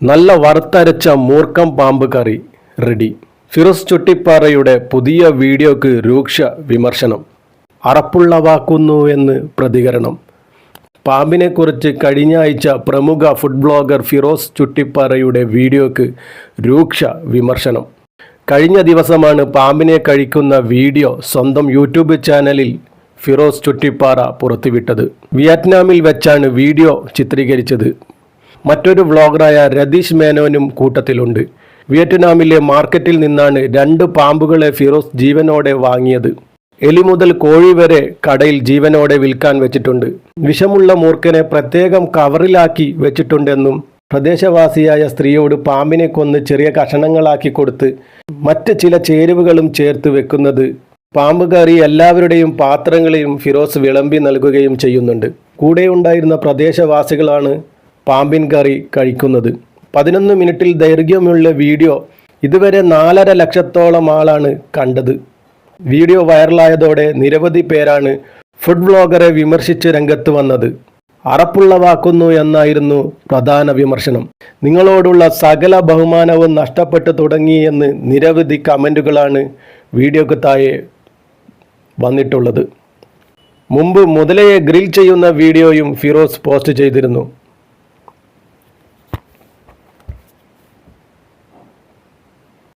നല്ല വറുത്തരച്ച മൂർക്കം പാമ്പ് കറി റെഡി ഫിറോസ് ചുട്ടിപ്പാറയുടെ പുതിയ വീഡിയോക്ക് രൂക്ഷ വിമർശനം. അറപ്പുള്ളവാക്കുന്നു എന്ന് പ്രതികരണം. പാമ്പിനെക്കുറിച്ച് കഴിഞ്ഞ ആഴ്ച പ്രമുഖ ഫുഡ് ബ്ലോഗർ ഫിറോസ് ചുട്ടിപ്പാറയുടെ വീഡിയോക്ക് രൂക്ഷ വിമർശനം. കഴിഞ്ഞ ദിവസമാണ് പാമ്പിനെ കഴിക്കുന്ന വീഡിയോ സ്വന്തം യൂട്യൂബ് ചാനലിൽ ഫിറോസ് ചുട്ടിപ്പാറ പുറത്തുവിട്ടത്. വിയറ്റ്നാമിൽ വെച്ചാണ് വീഡിയോ ചിത്രീകരിച്ചത്. മറ്റൊരു വ്ളോഗറായ രതീഷ് മേനോനും കൂട്ടത്തിലുണ്ട്. വിയറ്റ്നാമിലെ മാർക്കറ്റിൽ നിന്നാണ് രണ്ട് പാമ്പുകളെ ഫിറോസ് ജീവനോടെ വാങ്ങിയത്. എലി മുതൽ കോഴി വരെ കടയിൽ ജീവനോടെ വിൽക്കാൻ വെച്ചിട്ടുണ്ട്. വിഷമുള്ള മൂർഖനെ പ്രത്യേകം കവറിലാക്കി വെച്ചിട്ടുണ്ടെന്നും പ്രദേശവാസിയായ സ്ത്രീയോട് പാമ്പിനെ കൊന്ന് ചെറിയ കഷണങ്ങളാക്കി കൊടുത്ത് മറ്റ് ചില ചേരുവകളും ചേർത്ത് വെക്കുന്നത് പാമ്പ് കയറി എല്ലാവരുടെയും പാത്രങ്ങളെയും ഫിറോസ് വിളമ്പി നൽകുകയും ചെയ്യുന്നുണ്ട്. കൂടെയുണ്ടായിരുന്ന പ്രദേശവാസികളാണ് പാമ്പിൻ കറി കഴിക്കുന്നത്. പതിനൊന്ന് മിനിറ്റിൽ ദൈർഘ്യമുള്ള വീഡിയോ ഇതുവരെ നാലര ലക്ഷത്തോളം ആളാണ് കണ്ടത്. വീഡിയോ വൈറലായതോടെ നിരവധി പേരാണ് ഫുഡ് വ്ളോഗറെ വിമർശിച്ച് രംഗത്ത് വന്നത്. അറപ്പുള്ളവാക്കുന്നു എന്നായിരുന്നു പ്രധാന വിമർശനം. നിങ്ങളോടുള്ള സകല ബഹുമാനവും നഷ്ടപ്പെട്ടു തുടങ്ങിയെന്ന് നിരവധി കമന്റുകളാണ് വീഡിയോക്ക് താഴെ വന്നിട്ടുള്ളത്. മുമ്പ് മുതലയെ ഗ്രിൽ ചെയ്യുന്ന വീഡിയോയും ഫിറോസ് പോസ്റ്റ് ചെയ്തിരുന്നു.